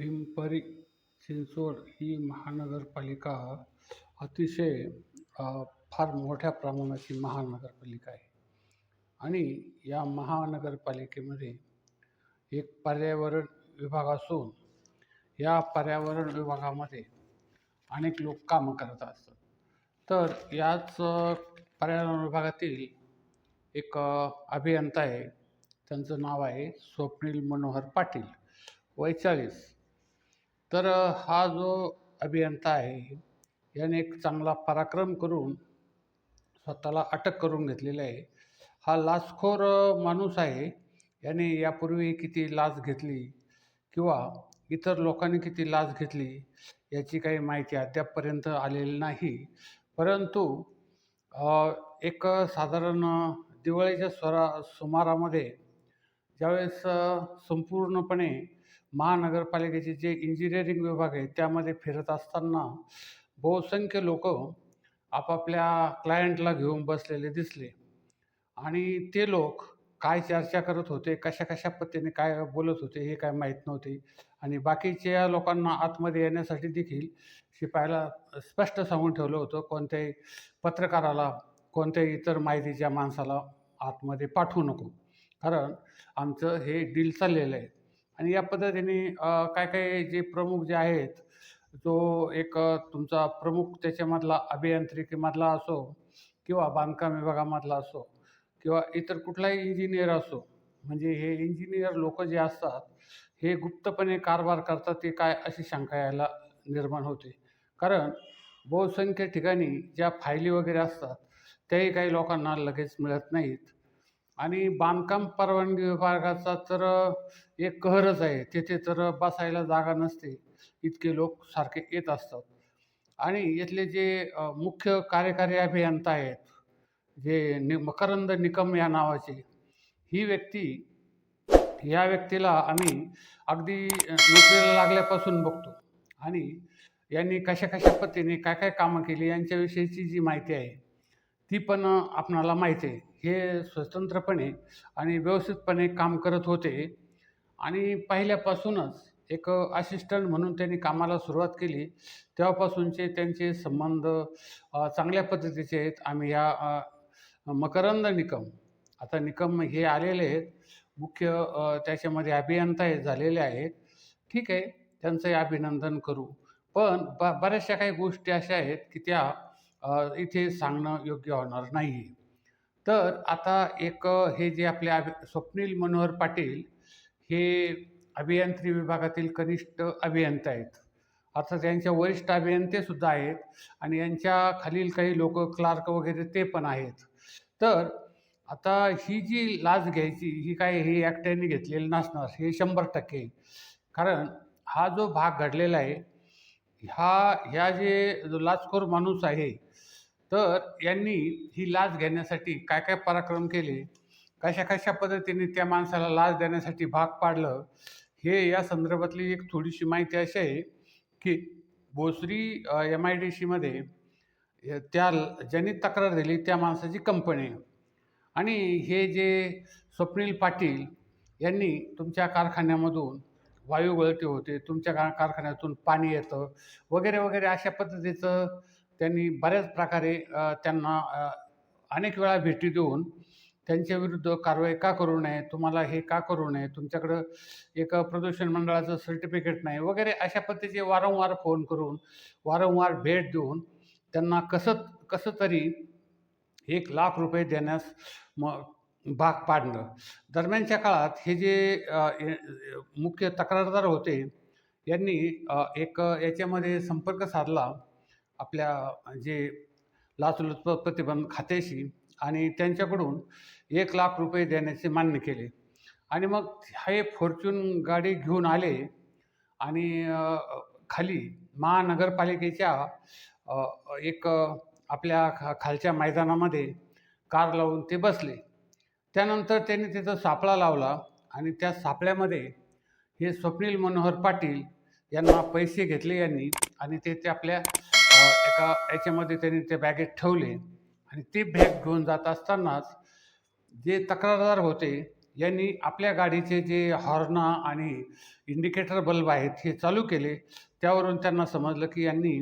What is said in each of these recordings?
पिंपरी चिंचवड ही महानगरपालिका अतिशय फार मोठ्या प्रमाणाची महानगरपालिका आहे. आणि या महानगरपालिकेमध्ये एक पर्यावरण विभाग असून या पर्यावरण विभागामध्ये अनेक लोक कामं करत असतात. तर याच पर्यावरण विभागातील एक अभियंता आहे. त्यांचं नाव आहे स्वप्नील मनोहर पाटील. वैचाळीस तर हा जो अभियंता आहे याने एक चांगला पराक्रम करून स्वतःला अटक करून घेतलेली आहे. हा लाचखोर माणूस आहे. याने यापूर्वी किती लाच घेतली किंवा इतर लोकांनी किती लाच घेतली याची काही माहिती अद्यापपर्यंत आलेली नाही. परंतु एक साधारण दिवाळीच्या स्वरा सुमारामध्ये ज्यावेळेस संपूर्णपणे महानगरपालिकेचे जे इंजिनिअरिंग विभाग आहे त्यामध्ये फिरत असताना बहुसंख्य लोक आपापल्या क्लायंटला घेऊन बसलेले दिसले. आणि ते लोक काय चर्चा करत होते कशा कशा पद्धतीने काय बोलत होते हे काय माहीत नव्हते. आणि बाकीच्या लोकांना आतमध्ये येण्यासाठी देखील शिपायाला स्पष्ट सांगून ठेवलं होतं कोणत्याही पत्रकाराला कोणत्याही इतर माहितीच्या माणसाला आतमध्ये पाठवू नको. कारण आमचं हे डील चाललेलं आहे. आणि या पद्धतीने काय काय जे प्रमुख जे आहेत जो एक तुमचा प्रमुख त्याच्यामधला अभियांत्रिकीमधला असो किंवा बांधकाम विभागामधला असो किंवा इतर कुठलाही इंजिनियर असो म्हणजे हे इंजिनियर लोक जे असतात हे गुप्तपणे कारभार करतात ते काय अशी शंका यायला निर्माण होते. कारण बहुसंख्य ठिकाणी ज्या फायली वगैरे असतात त्याही काही लोकांना लगेच मिळत नाहीत. आणि बांधकाम परवानगी विभागाचा तर एक कहरच आहे. तिथे तर बसायला जागा नसते. इतके लोक सारखे येत असतात. आणि इथले जे मुख्य कार्यकारी अभियंता आहेत जे नि मकरंद निकम या नावाचे ही व्यक्ती या व्यक्तीला आम्ही अगदी नोकरीला लागल्यापासून बघतो. आणि यांनी कशा कशा पद्धतीने काय काय कामं केली यांच्याविषयीची जी माहिती आहे ती पण आपणाला माहिती आहे. हे स्वतंत्रपणे आणि व्यवस्थितपणे काम करत होते. आणि पहिल्यापासूनच एक असिस्टंट म्हणून त्यांनी कामाला सुरुवात केली. तेव्हापासूनचे त्यांचे संबंध चांगल्या पद्धतीचे आहेत. आम्ही या मकरंद निकम आता निकम हे आलेले आहेत. मुख्य त्याच्यामध्ये अभियंता हे झालेले आहेत. ठीक आहे त्यांचंही अभिनंदन करू. पण ब बऱ्याचशा काही गोष्टी अशा आहेत की त्या इथे सांगणं योग्य होणार नाही तर आता एक हे जे आपले अभि स्वप्नील मनोहर पाटील हे अभियांत्री विभागातील कनिष्ठ अभियंता आहेत. अर्थात यांच्या वरिष्ठ अभियंतेसुद्धा आहेत आणि यांच्या खालील काही लोक क्लार्क वगैरे ते पण आहेत. तर आता ही जी लाच घ्यायची ही काय ही ॲक्ट्याने घेतलेली नसणार हे शंभर टक्के कारण हा जो भाग घडलेला आहे हा ह्या जे जो लाचखोर माणूस आहे तर यांनी ही लाच घेण्यासाठी काय काय पराक्रम केले? कशा कशा पद्धतीने त्या माणसाला लाच देण्यासाठी भाग पाडलं? हे या संदर्भातली एक थोडीशी माहिती अशी आहे की भोसरी एम आय डी सीमध्ये त्या ज्यांनी तक्रार दिली त्या माणसाची कंपनी आणि हे जे स्वप्नील पाटील यांनी तुमच्या कारखान्यामधून वायू गळती होते तुमच्या का कारखान्यातून पाणी येतं वगैरे वगैरे अशा पद्धतीचं त्यांनी बऱ्याच प्रकारे त्यांना अनेक वेळा भेटी देऊन त्यांच्याविरुद्ध कारवाई का करू नये तुम्हाला हे का करू नये तुमच्याकडं एक प्रदूषण मंडळाचं सर्टिफिकेट नाही वगैरे अशा पद्धतीचे वारंवार फोन करून वारंवार भेट देऊन त्यांना कसं कसं तरी एक लाख रुपये देण्यास म भाग पाडणं दरम्यानच्या काळात हे जे मुख्य तक्रारदार होते यांनी एक याच्यामध्ये संपर्क साधला. आपल्या जे लाचलुचपत प्रतिबंध खात्याशी आणि त्यांच्याकडून एक लाख रुपये देण्याचे मान्य केले. आणि मग हे फॉर्च्यून गाडी घेऊन आले आणि खाली महानगरपालिकेच्या एक आपल्या खा खालच्या मैदानामध्ये कार लावून ते बसले. त्यानंतर त्यांनी तिथं सापळा लावला आणि त्या सापळ्यामध्ये हे स्वप्नील मनोहर पाटील यांना पैसे घेतले यांनी आणि ते ते आपल्या एका याच्यामध्ये त्यांनी ते बॅगेत ठेवले. आणि ती बॅग घेऊन जात असतानाच जे तक्रारदार होते यांनी आपल्या गाडीचे जे हॉर्ना आणि इंडिकेटर बल्ब आहेत हे चालू केले. त्यावरून त्यांना समजलं की यांनी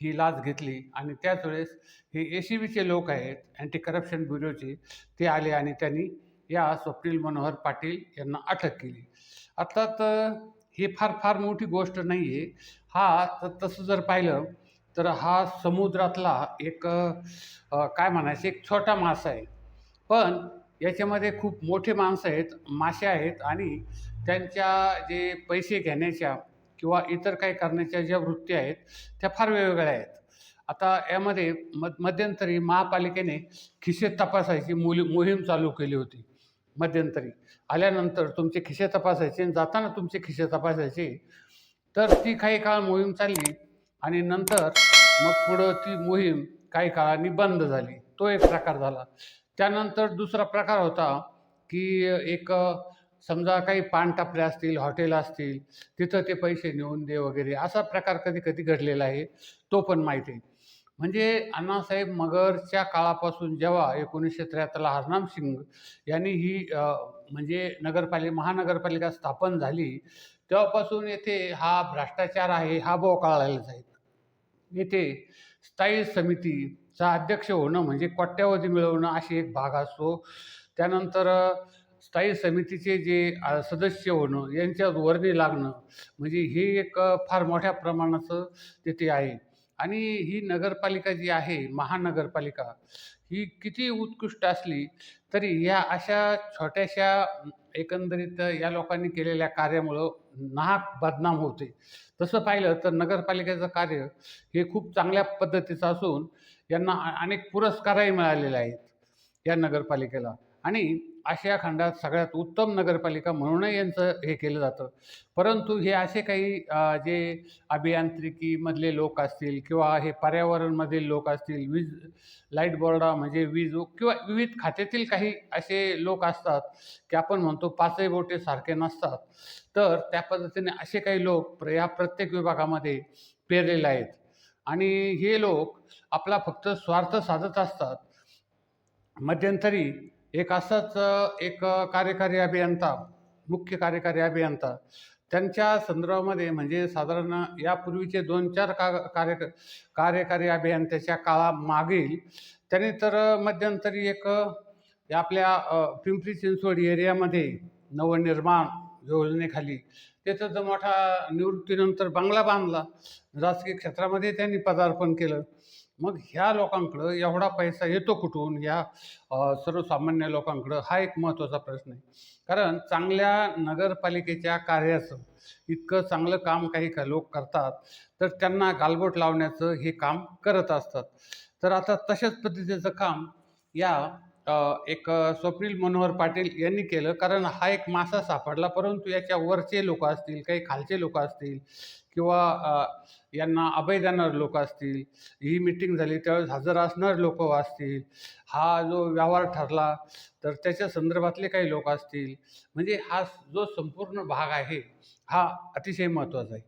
ही लाच घेतली. आणि त्याच वेळेस हे ए सी बीचे लोक आहेत अँटी करप्शन ब्युरोचे ते आले आणि त्यांनी या स्वप्नील मनोहर पाटील यांना अटक केली. अर्थात ही हे फार फार मोठी गोष्ट नाही आहे हा तर तसं जर पाहिलं तर हा समुद्रातला एक काय म्हणायचं एक छोटा मासा आहे. पण याच्यामध्ये खूप मोठे माणसं आहेत मासे आहेत आणि त्यांच्या जे पैसे घेण्याच्या किंवा इतर काही करण्याच्या ज्या वृत्ती आहेत त्या फार वेगवेगळ्या आहेत. आता यामध्ये म मध्यंतरी महापालिकेने खिसे तपासायची मुली मोहीम चालू केली होती मध्यंतरी. आल्यानंतर तुमचे खिसे तपासायचे आणि जाताना तुमचे खिसे तपासायचे. तर ती काही काळ मोहीम चालली आणि नंतर मग पुढं ती मोहीम काही काळाने बंद झाली. तो एक प्रकार झाला. त्यानंतर दुसरा प्रकार होता की एक समजा काही पानटपऱ्या असतील हॉटेल असतील तिथं ते पैसे नेऊन दे वगैरे असा प्रकार कधी कधी घडलेला आहे. तो पण माहिती आहे. म्हणजे अण्णासाहेब मगरच्या काळापासून जेव्हा एकोणीसशे त्र्याहत्तरला हरनाम सिंग यांनी ही म्हणजे नगरपालिका महानगरपालिका स्थापन झाली तेव्हापासून येथे हा भ्रष्टाचार आहे हा बोकाळलेलाच जाईल. येथे स्थायी समितीचा अध्यक्ष होणं म्हणजे कोट्यावधी मिळवणं अशी एक भाग असतो. त्यानंतर स्थायी समितीचे जे सदस्य होणं यांच्यात वर्णी लागणं म्हणजे हे एक फार मोठ्या प्रमाणाचं तिथे आहे. आणि ही नगरपालिका जी आहे महानगरपालिका ही किती उत्कृष्ट असली तरी या अशा छोट्याशा एकंदरीत या लोकांनी केलेल्या कार्यामुळं नाहक बदनाम होते. तसं पाहिलं तर नगरपालिकेचं कार्य हे खूप चांगल्या पद्धतीचं असून यांना अनेक पुरस्कारही मिळालेले आहेत या नगरपालिकेला. आणि आशिया खंडात सगळ्यात उत्तम नगरपालिका म्हणूनही यांचं हे केलं जातं. परंतु हे असे काही जे अभियांत्रिकीमधले लोक असतील किंवा हे पर्यावरणमधील लोक असतील वीज लाइट बोर्डा म्हणजे वीज किंवा विविध खात्यातील काही असे लोक असतात की आपण म्हणतो पाचही बोटे सारखे नसतात. तर त्या पद्धतीने असे काही लोक प्र- या प्रत्येक विभागामध्ये पेरलेले आहेत. आणि हे लोक आपला फक्त स्वार्थ साधत असतात. मध्यंतरी एक असाच एक कार्यकारी अभियंता मुख्य कार्यकारी अभियंता. त्यांच्या संदर्भामध्ये म्हणजे साधारण यापूर्वीचे दोन चार का कार्य कार्यकारी अभियंत्याच्या काळामागील त्यांनी तर मध्यंतरी एक या आपल्या पिंपरी चिंचवड एरियामध्ये नवनिर्माण योजनेखाली त्याचा जो मोठा निवृत्तीनंतर बंगला बांधला. राजकीय क्षेत्रामध्ये त्यांनी पदार्पण केलं. मग ह्या लोकांकडं एवढा पैसा येतो कुठून? ह्या सर्वसामान्य लोकांकडं हा एक महत्त्वाचा प्रश्न आहे. कारण चांगल्या नगरपालिकेच्या कार्याचं इतकं चांगलं काम काही का लोक करतात तर त्यांना गालबोट लावण्याचं हे काम करत असतात. तर आता तशाच पद्धतीचं काम या एक स्वप्नील मनोहर पाटील यांनी केलं. कारण हा एक मासा सापडला. परंतु याच्या वरचे लोक असतील काही खालचे लोक असतील किंवा यांना अभय देणार लोक असतील ही मिटिंग झाली त्यावेळेस हजर असणारे लोक असतील हा जो व्यवहार ठरला तर त्याच्या संदर्भातले काही लोक असतील. म्हणजे हा जो संपूर्ण भाग आहे हा अतिशय महत्त्वाचा आहे.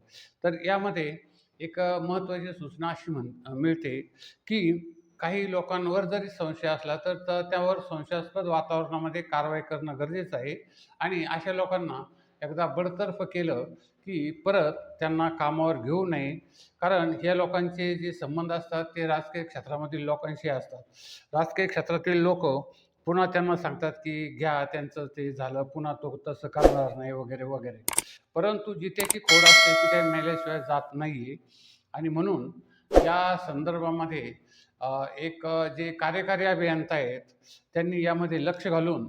तर यामध्ये एक महत्त्वाची सूचना अशी म्हण मिळते की काही लोकांवर जरी संशय असला तर त्यावर संशयास्पद वातावरणामध्ये कारवाई करणं गरजेचं आहे. आणि अशा लोकांना एकदा बडतर्फ केलं की परत त्यांना कामावर घेऊ नये. कारण या लोकांचे जे संबंध असतात ते राजकीय क्षेत्रामधील लोकांशी असतात. राजकीय क्षेत्रातील लोक पुन्हा त्यांना सांगतात की घ्या त्यांचं ते झालं पुन्हा तो तसं करणार नाही वगैरे वगैरे. परंतु जिथेची खोड असते तिथे मेल्याशिवाय जात नाही आहे आणि म्हणून या संदर्भामध्ये एक जे कार्यकारी अभियंता आहेत त्यांनी यामध्ये लक्ष घालून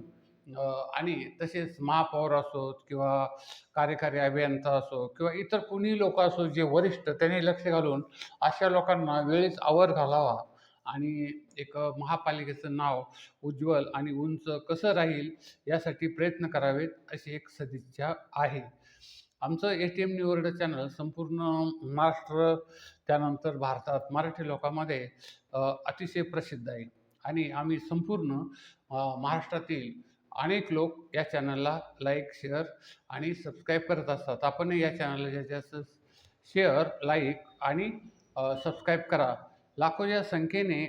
आणि तसेच महापौर असोत किंवा कार्यकारी अभियंता असो किंवा इतर कुणी लोक असो जे वरिष्ठ त्यांनी लक्ष घालून अशा लोकांना वेळीच आवर घालावा आणि एक महापालिकेचं नाव उज्ज्वल आणि उंच कसं राहील यासाठी प्रयत्न करावेत अशी एक सदिच्छा आहे. आमचं ए टी एम न्यूवर्ड चॅनल संपूर्ण महाराष्ट्र त्यानंतर भारतात मराठी लोकांमध्ये अतिशय प्रसिद्ध आहे. आणि आम्ही संपूर्ण महाराष्ट्रातील अनेक लोक या चॅनलला लाईक शेअर आणि सबस्क्राईब करत असतात. आपणही या चॅनलला जास्तीत जास्त शेअर लाईक आणि सबस्क्राईब करा. लाखोच्या संख्येने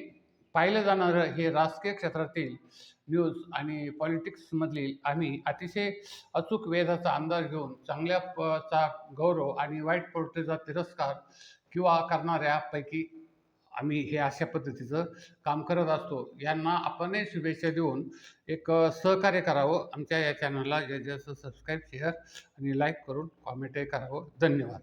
पाहिलं जाणारं हे राजकीय क्षेत्रातील न्यूज आणि पॉलिटिक्समधील आम्ही अतिशय अचूक वेधाचा अंदाज घेऊन चांगल्या प चा गौरव आणि वाईट पोर्टेचा तिरस्कार किंवा करणाऱ्यापैकी आम्ही हे अशा पद्धतीचं काम करत असतो. यांना आपणही शुभेच्छा देऊन एक सहकार्य करावं. आमच्या या चॅनलला जास्तीत जास्त सबस्क्राईब शेअर आणि लाईक करून कॉमेंटही करावं. धन्यवाद.